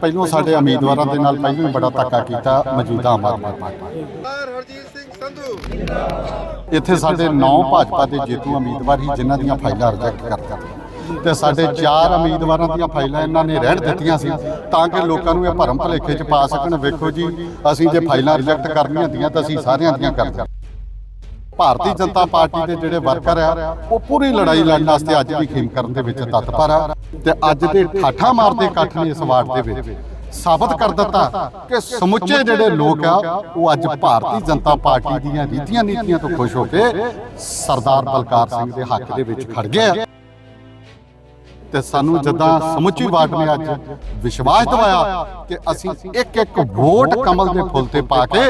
ਪਹਿਲੋਂ ਸਾਡੇ ਉਮੀਦਵਾਰਾਂ ਦੇ ਨਾਲ ਪਹਿਲੋਂ ਹੀ ਬੜਾ ਧੱਕਾ ਕੀਤਾ ਮੌਜੂਦਾ ਆਮ ਆਦਮੀ ਪਾਰਟੀ ਹਰਜੀਤ ਸਿੰਘ ਸੰਧੂ। ਇੱਥੇ ਸਾਡੇ 9 ਭਾਜਪਾ ਦੇ ਜੇਤੂ ਉਮੀਦਵਾਰ ਹੀ ਜਿਨ੍ਹਾਂ ਦੀਆਂ ਫਾਈਲਾਂ ਰਿਜੈਕਟ ਕਰ ਦਿੱਤੀਆਂ। ਤੇ ਸਾਡੇ 4 ਉਮੀਦਵਾਰਾਂ ਦੀਆਂ ਫਾਈਲਾਂ ਇਹਨਾਂ ਨੇ ਰਹਿਣ ਦਿੱਤੀਆਂ ਸੀ ਤਾਂ ਕਿ ਲੋਕਾਂ ਨੂੰ ਇਹ ਭਰਮ ਭਲੇਖੇ 'ਚ ਪਾ ਸਕਣ। ਵੇਖੋ ਜੀ ਅਸੀਂ ਜੇ ਫਾਈਲਾਂ ਰਿਜੈਕਟ ਕਰਨੀਆਂ ਹੁੰਦੀਆਂ ਤਾਂ ਅਸੀਂ ਸਾਰਿਆਂ ਦੀਆਂ ਕਰਦੇ ਭਾਰਤੀ ਜਨਤਾ ਪਾਰਟੀ ਦੇ ਜਿਹੜੇ ਵਰਕਰ ਆ ਉਹ ਪੂਰੀ ਲੜਾਈ ਲੜਨ ਵਾਸਤੇ ਅੱਜ ਵੀ ਖੇਮ ਕਰਨ ਦੇ ਵਿੱਚ ਤਤਪਰ ਆ ਤੇ ਅੱਜ ਦੇ ਠਾਠਾ ਮਾਰਦੇ ਇਕੱਠ ਨੇ ਇਸ ਵਾਰਡ ਦੇ ਵਿੱਚ। ਸਾਬਤ ਕਰ ਦਿੱਤਾ ਕਿ ਸਮੁੱਚੇ ਜਿਹੜੇ ਲੋਕ ਆ ਉਹ ਅੱਜ ਭਾਰਤੀ ਜਨਤਾ ਪਾਰਟੀ ਦੀਆਂ ਰੀਤੀਆਂ ਨੀਤੀਆਂ ਤੋਂ ਖੁਸ਼ ਹੋ ਕੇ ਸਰਦਾਰ ਬਲਕਾਰ ਸਿੰਘ ਦੇ ਹੱਕ ਦੇ ਵਿੱਚ ਖੜ ਗਏ ਆ ਤੇ ਸਾਨੂੰ ਜਦਾਂ ਸਮੁੱਚੀ ਵਾਰਡ ਨੇ ਅੱਜ ਵਿਸ਼ਵਾਸ ਦਿਵਾਇਆ ਕਿ ਅਸੀਂ ਇੱਕ ਇੱਕ ਵੋਟ ਕਮਲ ਦੇ ਫੁੱਲ ਤੇ ਪਾ ਕੇ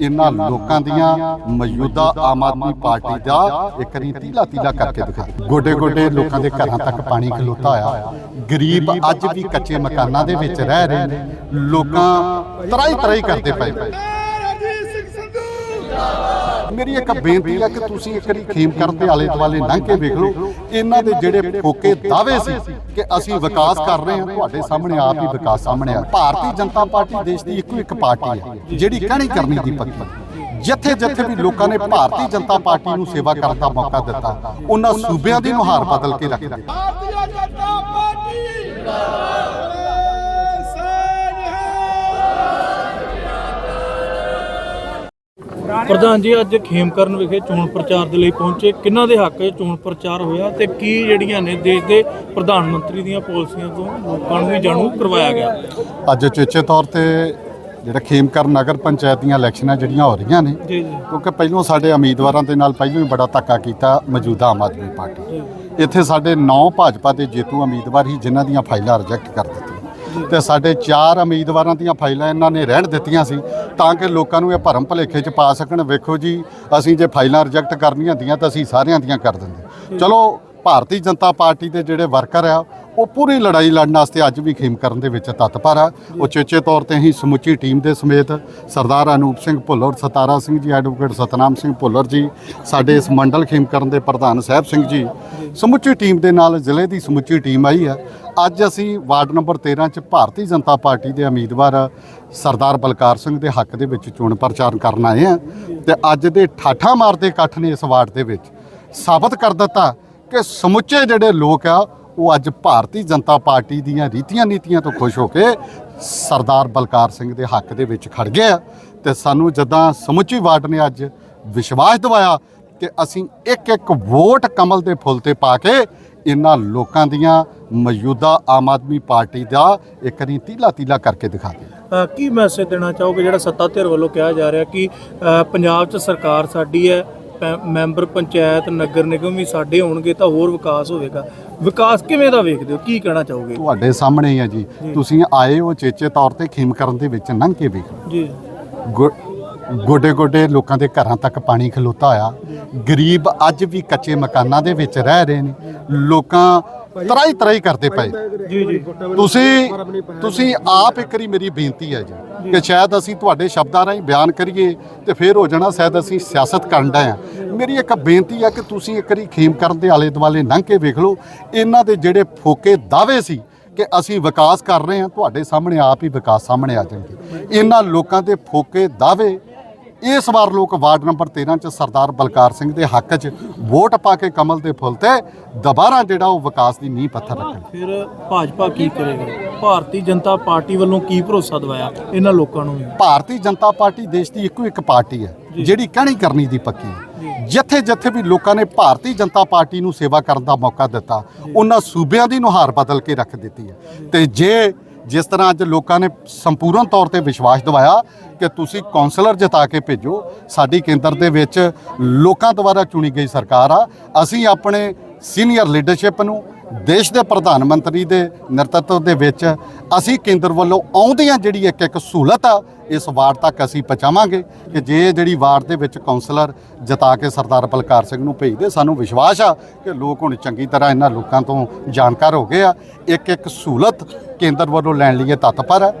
ਇਹਨਾਂ ਲੋਕਾਂ ਦੀਆਂ ਮੌਜੂਦਾ ਆਮ ਆਦਮੀ ਪਾਰਟੀ ਦਾ ਇੱਕ ਰੀ ਤੀਲਾ ਤੀਲਾ ਕਰਕੇ ਦਿਖਾ ਗੋਡੇ ਗੋਡੇ ਲੋਕਾਂ ਦੇ ਘਰਾਂ ਤੱਕ ਪਾਣੀ ਖਲੋਤਾ ਆ। ਗਰੀਬ ਅੱਜ ਵੀ ਕੱਚੇ ਮਕਾਨਾਂ ਦੇ ਵਿੱਚ ਰਹਿ ਰਹੇ ਨੇ। ਲੋਕਾਂ ਤਰਾਈ ਤਰਾਈ ਕਰਦੇ ਪਏ ਪਏ। ਮੇਰੀ ਇੱਕ ਬੇਨਤੀ ਹੈ ਕਿ ਤੁਸੀਂ ਇੱਕ ਵਾਰੀ ਖੇਮ ਦੇ ਆਲੇ ਦੁਆਲੇ ਲੰਘ ਕੇ ਵੇਖ ਲਓ। ਇਹਨਾਂ ਦੇ ਜਿਹੜੇ ਫੋਕੇ ਦਾਅਵੇ ਸੀ ਕਿ ਅਸੀਂ ਵਿਕਾਸ ਕਰ ਰਹੇ ਹਾਂ, ਤੁਹਾਡੇ ਸਾਹਮਣੇ ਆਪ ਹੀ ਵਿਕਾਸ ਸਾਹਮਣੇ ਆ। ਭਾਰਤੀ ਜਨਤਾ ਪਾਰਟੀ ਦੇਸ਼ ਦੀ ਇੱਕੋ ਇੱਕ ਪਾਰਟੀ ਹੈ ਜਿਹੜੀ ਕਹਿਣੀ ਕਰਨੀ ਦੀ ਪੱਕੀ। ਜਿੱਥੇ ਜਿੱਥੇ ਵੀ ਲੋਕਾਂ ਨੇ ਭਾਰਤੀ ਜਨਤਾ ਪਾਰਟੀ ਨੂੰ ਸੇਵਾ ਕਰਨ ਦਾ ਮੌਕਾ ਦਿੱਤਾ, ਉਹਨਾਂ ਸੂਬਿਆਂ ਦੀ ਨੁਹਾਰ ਬਦਲ ਕੇ ਰੱਖ ਦਿੱਤੀ। ਭਾਰਤੀ ਜਨਤਾ ਪਾਰਟੀ! ਪ੍ਰਧਾਨ ਜੀ ਅੱਜ ਖੇਮਕਰਨ ਵਿਖੇ ਚੋਣ ਪ੍ਰਚਾਰ ਦੇ ਲਈ ਪਹੁੰਚੇ। ਕਿਹਨਾਂ ਦੇ ਹੱਕ 'ਚ ਚੋਣ ਪ੍ਰਚਾਰ ਹੋਇਆ ਤੇ ਕੀ ਜਿਹੜੀਆਂ ਨੇ ਦੇਸ਼ ਦੇ ਪ੍ਰਧਾਨ ਮੰਤਰੀ ਦੀਆਂ ਪਾਲਿਸੀਆਂ ਤੋਂ ਲੋਕਾਂ ਨੂੰ ਵੀ ਜਾਣੂ ਕਰਵਾਇਆ ਗਿਆ? ਅੱਜ ਉਚੇਚੇ ਤੌਰ ਤੇ ਜਿਹੜਾ ਖੇਮਕਰ ਨਗਰ ਪੰਚਾਇਤ ਦੀਆਂ ਇਲੈਕਸ਼ਨਾਂ ਜਿਹੜੀਆਂ ਹੋ ਰਹੀਆਂ ਨੇ ਕਿਉਂਕਿ ਪਹਿਲੋਂ ਸਾਡੇ ਉਮੀਦਵਾਰਾਂ ਦੇ ਨਾਲ ਪਹਿਲੋਂ ਹੀ ਬੜਾ ਧੱਕਾ ਕੀਤਾ ਮੌਜੂਦਾ ਆਮ ਆਦਮੀ ਪਾਰਟੀ ਇੱਥੇ ਸਾਡੇ 9 ਭਾਜਪਾ ਦੇ ਜੇਤੂ ਉਮੀਦਵਾਰ ਹੀ ਜਿਨ੍ਹਾਂ ਦੀਆਂ ਫਾਈਲਾਂ ਰਿਜੈਕਟ ਕਰ ਦਿੱਤੀਆਂ। ਤੇ ਸਾਡੇ ਚਾਰ ਉਮੀਦਵਾਰਾਂ ਦੀਆਂ ਫਾਈਲਾਂ ਇਹਨਾਂ ਨੇ ਰਹਿਣ ਦਿੱਤੀਆਂ ਸੀ ਤਾਂ ਕਿ ਲੋਕਾਂ ਨੂੰ ਇਹ ਭਰਮ ਭਲੇਖੇ 'ਚ ਪਾ ਸਕਣ। ਵੇਖੋ ਜੀ, ਅਸੀਂ ਜੇ ਫਾਈਲਾਂ ਰਿਜੈਕਟ ਕਰਨੀਆਂ ਹੁੰਦੀਆਂ ਤਾਂ ਅਸੀਂ ਸਾਰਿਆਂ ਦੀਆਂ ਕਰ ਦਿੰਦੇ। ਚਲੋ ਭਾਰਤੀ ਜਨਤਾ ਪਾਰਟੀ ਦੇ ਜਿਹੜੇ ਵਰਕਰ ਆ, ਉਹ ਪੂਰੀ ਲੜਾਈ ਲੜਨ ਵਾਸਤੇ ਅੱਜ ਵੀ ਖੇਮ ਕਰਨ ਦੇ ਵਿੱਚ ਤਤਪਰ ਆ। ਉਚੇਚੇ ਤੌਰ ਤੇ ਅਸੀਂ ਸਮੁੱਚੀ ਟੀਮ ਦੇ ਸਮੇਤ ਸਰਦਾਰ ਅਨੂਪ ਸਿੰਘ ਭੁੱਲਰ, ਸਤਾਰਾ ਸਿੰਘ ਜੀ, ਐਡਵੋਕੇਟ ਸਤਨਾਮ ਸਿੰਘ ਭੁੱਲਰ ਜੀ, ਸਾਡੇ ਇਸ ਮੰਡਲ ਖੇਮ ਕਰਨ ਦੇ ਪ੍ਰਧਾਨ ਸਾਹਿਬ ਸਿੰਘ ਜੀ, ਸਮੁੱਚੀ ਟੀਮ ਦੇ ਨਾਲ ਜ਼ਿਲ੍ਹੇ ਦੀ ਸਮੁੱਚੀ ਟੀਮ ਆਈ ਆ। ਅੱਜ ਅਸੀਂ ਵਾਰਡ ਨੰਬਰ 13 ਚ ਭਾਰਤੀ ਜਨਤਾ ਪਾਰਟੀ ਦੇ ਉਮੀਦਵਾਰ ਸਰਦਾਰ ਬਲਕਾਰ ਸਿੰਘ ਦੇ ਹੱਕ ਦੇ ਵਿੱਚ ਚੋਣ ਪ੍ਰਚਾਰ ਕਰਨ ਆਏ ਆ ਤੇ ਅੱਜ ਦੇ ਠਾਠਾ ਮਾਰਦੇ ਇਕੱਠ ਨੇ ਇਸ ਵਾਰਡ ਦੇ ਵਿੱਚ। ਸਾਬਤ ਕਰ ਦਿੱਤਾ ਕਿ ਸਮੁੱਚੇ ਜਿਹੜੇ ਲੋਕ ਆ, ਉਹ ਅੱਜ ਭਾਰਤੀ ਜਨਤਾ ਪਾਰਟੀ ਦੀਆਂ ਰੀਤੀਆਂ ਨੀਤੀਆਂ ਤੋਂ ਖੁਸ਼ ਹੋ ਕੇ ਸਰਦਾਰ ਬਲਕਾਰ ਸਿੰਘ ਦੇ ਹੱਕ ਦੇ ਵਿੱਚ ਖੜ ਗਏ ਆ। ਤੇ ਸਾਨੂੰ ਜਦਾਂ ਸਮੁੱਚੀ ਵਾਰਡ ਨੇ ਅੱਜ ਵਿਸ਼ਵਾਸ ਦਿਵਾਇਆ ਕਿ ਅਸੀਂ ਇੱਕ ਇੱਕ ਵੋਟ ਕਮਲ ਦੇ ਫੁੱਲ ਤੇ ਪਾ ਕੇ ਇਹਨਾਂ ਲੋਕਾਂ ਦੀਆਂ ਮੌਜੂਦਾ ਆਮ ਆਦਮੀ ਪਾਰਟੀ ਦਾ ਇੱਕ ਨਹੀਂ ਤੀਲਾ ਤੀਲਾ ਕਰਕੇ ਦਿਖਾ ਦੇ ਕੀ ਮੈਸੇਜ ਦੇਣਾ ਚਾਹੋਗੇ ਜਿਹੜਾ ਸੱਤਾ ਧਿਰ ਵੱਲੋਂ ਕਿਹਾ ਜਾ ਰਿਹਾ ਕਿ ਪੰਜਾਬ 'ਚ ਸਰਕਾਰ ਸਾਡੀ ਹੈ ਮੈਂਬਰ ਪੰਚਾਇਤ ਨਗਰ ਨਿਗਮ ਵੀ ਸਾਡੇ ਹੋਣਗੇ ਤਾਂ ਹੋਰ ਵਿਕਾਸ ਹੋਵੇਗਾ। ਵਿਕਾਸ ਕਿਵੇਂ ਦਾ ਵੇਖਦੇ ਹੋ? ਕੀ ਕਹਿਣਾ ਚਾਹੋਗੇ? ਤੁਹਾਡੇ ਸਾਹਮਣੇ ਹੀ ਆ ਜੀ। ਤੁਸੀਂ ਆਏ ਹੋ ਚੇਚੇ ਤੌਰ ਤੇ ਖੇਮ ਕਰਨ ਦੇ ਵਿੱਚ ਲੰਘ ਕੇ ਵੇਖੋ। ਜੀ। ਗੋਡੇ ਗੋਡੇ ਲੋਕਾਂ ਦੇ ਘਰਾਂ ਤੱਕ ਪਾਣੀ ਖਲੋਤਾ ਆ। ਗਰੀਬ ਅੱਜ ਵੀ ਕੱਚੇ ਮਕਾਨਾਂ ਦੇ ਵਿੱਚ ਰਹਿ ਰਹੇ ਨੇ। ਲੋਕਾਂ ਤਰਾਈ ਤਰਾਈ ਕਰਦੇ ਪਏ ਜੀ ਜੀ। ਤੁਸੀਂ ਤੁਸੀਂ ਆਪ ਇੱਕ ਵਾਰੀ ਮੇਰੀ ਬੇਨਤੀ ਹੈ ਜੀ ਕਿ ਸ਼ਾਇਦ ਅਸੀਂ ਤੁਹਾਡੇ ਸ਼ਬਦਾਂ ਰਾਹੀਂ ਬਿਆਨ ਕਰੀਏ ਤੇ ਫਿਰ ਹੋ ਜਾਣਾ ਸ਼ਾਇਦ ਅਸੀਂ ਸਿਆਸਤ ਕਰਨ ਦਾ ਆ ਮੇਰੀ ਇੱਕ ਬੇਨਤੀ ਹੈ ਕਿ ਤੁਸੀਂ ਇੱਕ ਵਾਰੀ ਖੇਮ ਕਰਨ ਦੇ ਆਲੇ ਦੁਆਲੇ ਲੰਘ ਕੇ ਵੇਖ ਲਓ। ਇਹਨਾਂ ਦੇ ਜਿਹੜੇ ਫੋਕੇ ਦਾਅਵੇ ਸੀ ਕਿ ਅਸੀਂ ਵਿਕਾਸ ਕਰ ਰਹੇ ਹਾਂ ਤੁਹਾਡੇ ਸਾਹਮਣੇ ਆਪ ਹੀ ਵਿਕਾਸ ਸਾਹਮਣੇ ਆ ਜਾਣਗੇ। ਇਹਨਾਂ ਲੋਕਾਂ ਦੇ ਫੋਕੇ ਦਾਅਵੇ ਇਸ ਵਾਰ ਲੋਕ ਵਾਰਡ ਨੰਬਰ 13 ਚ ਸਰਦਾਰ ਬਲਕਾਰ ਸਿੰਘ ਦੇ ਹੱਕ 'ਚ ਵੋਟ ਪਾ ਕੇ ਕਮਲ ਦੇ ਫੁੱਲ ਤੇ ਦੁਬਾਰਾ ਜਿਹੜਾ ਉਹ ਵਿਕਾਸ ਦੀ ਨੀਂਹ ਪੱਥਰ ਰੱਖਣ। ਫਿਰ ਭਾਜਪਾ ਕੀ ਕਰੇਗਾ? ਭਾਰਤੀ ਜਨਤਾ ਪਾਰਟੀ ਵੱਲੋਂ ਕੀ ਭਰੋਸਾ ਦਵਾਇਆ ਇਹਨਾਂ ਲੋਕਾਂ ਨੂੰ ਭਾਰਤੀ ਜਨਤਾ ਪਾਰਟੀ ਦੇਸ਼ ਦੀ ਇੱਕੋ ਇੱਕ ਪਾਰਟੀ ਹੈ ਜਿਹੜੀ ਕਹਿਣੀ ਕਰਨੀ ਦੀ ਪੱਕੀ ਹੈ। ਜਿੱਥੇ ਜਿੱਥੇ ਵੀ ਲੋਕਾਂ ਨੇ ਭਾਰਤੀ ਜਨਤਾ ਪਾਰਟੀ ਨੂੰ ਸੇਵਾ ਕਰਨ ਦਾ ਮੌਕਾ ਦਿੱਤਾ ਉਹਨਾਂ ਸੂਬਿਆਂ ਦੀ ਨੁਹਾਰ ਬਦਲ ਕੇ ਰੱਖ ਦਿੱਤੀ ਹੈ। ਤੇ ਜੇ ਜਿਸ ਤਰ੍ਹਾਂ ਅੱਜ ਲੋਕਾਂ ਨੇ ਸੰਪੂਰਨ ਤੌਰ ਤੇ ਵਿਸ਼ਵਾਸ ਦਿਵਾਇਆ ਕਿ ਤੁਸੀਂ ਕਾਉਂਸਲਰ ਜਿਤਾ ਕੇ ਭੇਜੋ, ਸਾਡੀ ਕੇਂਦਰ ਦੇ ਵਿੱਚ ਲੋਕਾਂ ਦੁਆਰਾ ਚੁਣੀ ਗਈ ਸਰਕਾਰ ਆ। ਅਸੀਂ ਆਪਣੇ ਸੀਨੀਅਰ ਲੀਡਰਸ਼ਿਪ ਨੂੰ ਦੇਸ਼ ਦੇ ਪ੍ਰਧਾਨ ਮੰਤਰੀ ਦੇ ਨੇਤਰਤਵ ਦੇ ਵਿੱਚ ਅਸੀਂ ਕੇਂਦਰ ਵੱਲੋਂ ਆਉਂਦੀਆਂ ਜਿਹੜੀ ਇੱਕ ਇੱਕ ਸਹੂਲਤ ਆ, ਇਸ ਵਾਰਡ ਤੱਕ ਅਸੀਂ ਪਹੁੰਚਾਵਾਂਗੇ ਕਿ ਜੇ ਜਿਹੜੀ ਵਾਰਡ ਦੇ ਵਿੱਚ ਕਾਉਂਸਲਰ ਜਿਤਾ ਕੇ ਸਰਦਾਰ ਬਲਕਾਰ ਸਿੰਘ ਨੂੰ ਭੇਜਦੇ, ਸਾਨੂੰ ਵਿਸ਼ਵਾਸ ਆ ਕਿ ਲੋਕ ਹੁਣ ਚੰਗੀ ਤਰ੍ਹਾਂ ਇਹਨਾਂ ਲੋਕਾਂ ਤੋਂ ਜਾਣਕਾਰ ਹੋ ਗਏ ਆ। ਇੱਕ ਇੱਕ ਸਹੂਲਤ ਕੇਂਦਰ ਵੱਲੋਂ ਲੈਣ ਲਈ ਇਹ ਤਤਪਰ ਆ।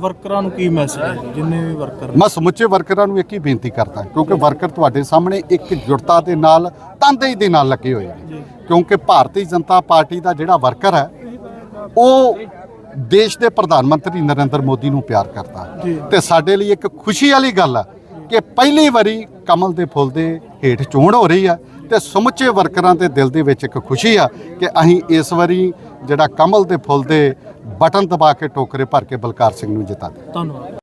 ਵਰਕਰਾਂ ਨੂੰ ਕੀ ਮੈਸੇਜ ਹੈ? ਜਿੰਨੇ ਵੀ ਵਰਕਰ ਮੈਂ ਸਮੁੱਚੇ ਵਰਕਰਾਂ ਨੂੰ ਇੱਕ ਹੀ ਬੇਨਤੀ ਕਰਦਾ ਕਿਉਂਕਿ ਵਰਕਰ ਤੁਹਾਡੇ ਸਾਹਮਣੇ ਇੱਕ ਜੁੜਤਾ ਦੇ ਨਾਲ ਤਨਦੇਹੀ ਦੇ ਨਾਲ ਲੱਗੇ ਹੋਏ ਨੇ। ਕਿਉਂਕਿ ਭਾਰਤੀ ਜਨਤਾ ਪਾਰਟੀ ਦਾ ਜਿਹੜਾ ਵਰਕਰ ਹੈ ਉਹ ਦੇਸ਼ ਦੇ ਪ੍ਰਧਾਨ ਮੰਤਰੀ ਨਰਿੰਦਰ ਮੋਦੀ ਨੂੰ ਪਿਆਰ ਕਰਦਾ। ਤੇ ਸਾਡੇ ਲਈ ਇੱਕ ਖੁਸ਼ੀ ਵਾਲੀ ਗੱਲ ਹੈ ਕਿ ਪਹਿਲੀ ਵਾਰੀ ਕਮਲ ਦੇ ਫੁੱਲ ਦੇ ਹੇਠ ਚੋਣ ਹੋ ਰਹੀ ਹੈ ਤੇ ਸਮੁੱਚੇ ਵਰਕਰਾਂ ਦੇ ਦਿਲ ਦੇ ਵਿੱਚ ਇੱਕ ਖੁਸ਼ੀ ਆ ਕਿ ਅਸੀਂ ਇਸ ਵਾਰੀ ਜਿਹੜਾ ਕਮਲ ਦੇ ਫੁੱਲ ਦੇ ਬਟਨ ਦਬਾ ਕੇ ਟੋਕਰੇ ਭਰ ਕੇ ਬਲਕਾਰ ਸਿੰਘ ਨੂੰ ਜਿਤਾ ਦਿੱਤਾ। ਧੰਨਵਾਦ।